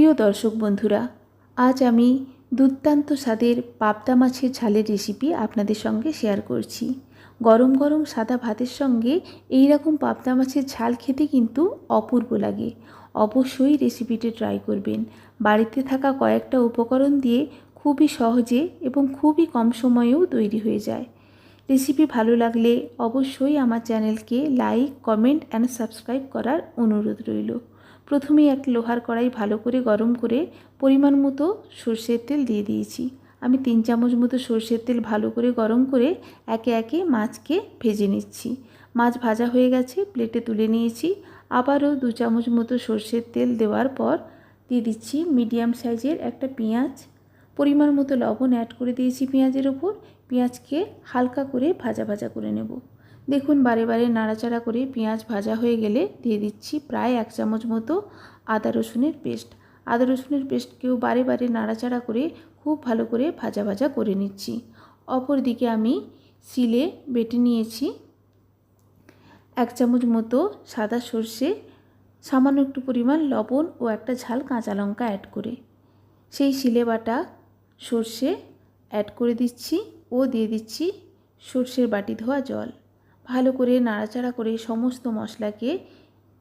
প্রিয় দর্শক বন্ধুরা, আজ আমি দুর্দান্ত স্বাদের পাবদা মাছের ঝালের রেসিপি আপনাদের সঙ্গে শেয়ার করছি। গরম গরম সাদা ভাতের সঙ্গে এই রকম পাবদা মাছের ঝাল খেতে কিন্তু অপূর্ব লাগে। অবশ্যই রেসিপিটি ট্রাই করবেন। বাড়িতে থাকা কয়েকটা উপকরণ দিয়ে খুবই সহজে এবং খুবই কম সময়েও তৈরি হয়ে যায়। রেসিপি ভালো লাগলে অবশ্যই আমার চ্যানেলকে লাইক কমেন্ট অ্যান্ড সাবস্ক্রাইব করার অনুরোধ রইল। প্রথমেই এক লোহার কড়াই ভালো করে গরম করে পরিমাণ মতো সর্ষের তেল দিয়ে দিয়েছি। আমি তিন চামচ মতো সর্ষের তেল ভালো করে গরম করে একে একে মাছকে ভেজে নিচ্ছি। মাছ ভাজা হয়ে গেছে প্লেটে তুলে নিয়েছি। আবারও দু চামচ মতো সর্ষের তেল দেওয়ার পর দিয়ে দিচ্ছি মিডিয়াম সাইজের একটা পেঁয়াজ। পরিমাণ মতো লবণ অ্যাড করে দিয়েছি পেঁয়াজের ওপর। পেঁয়াজকে হালকা করে ভাজা ভাজা করে নেব। দেখুন, বারে বারে নাড়াচাড়া করে পেঁয়াজ ভাজা হয়ে গেলে দিয়ে দিচ্ছি প্রায় এক চামচ মতো আদা রসুনের পেস্ট। আদা রসুনের পেস্টকেও বারে বারে নাড়াচাড়া করে খুব ভালো করে ভাজা ভাজা করে নিচ্ছি। অপর দিকে আমি সিলে বেটে নিয়েছি এক চামচ মতো সাদা সর্ষে, সামান্য একটু পরিমাণ লবণ ও একটা ঝাল কাঁচা লঙ্কা অ্যাড করে। সেই শিলে বাটা সর্ষে অ্যাড করে দিচ্ছি ও দিয়ে দিচ্ছি সর্ষের বাটি ধোয়া জল। ভালো করে নাড়াচাড়া করে সমস্ত মশলাকে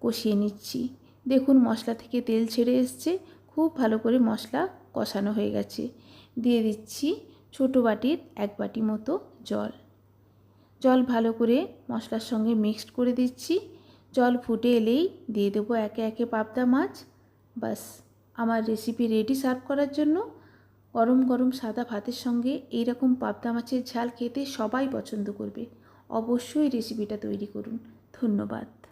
কষিয়ে নিচ্ছি। দেখুন মশলা থেকে তেল ছেড়ে এসছে, খুব ভালো করে মশলা কষানো হয়ে গেছে। দিয়ে দিচ্ছি ছোটো বাটির এক বাটি মতো জল। জল ভালো করে মশলার সঙ্গে মিক্সড করে দিচ্ছি। জল ফুটে এলেই দিয়ে দেবো একে একে পাবদা মাছ। বাস আমার রেসিপি রেডি সার্ভ করার জন্য গরম গরম সাদা ভাতের সঙ্গে এই রকম পাবদা মাছের ঝাল খেতে সবাই পছন্দ করবে। অবশ্যই রেসিপিটা তৈরি করুন। ধন্যবাদ।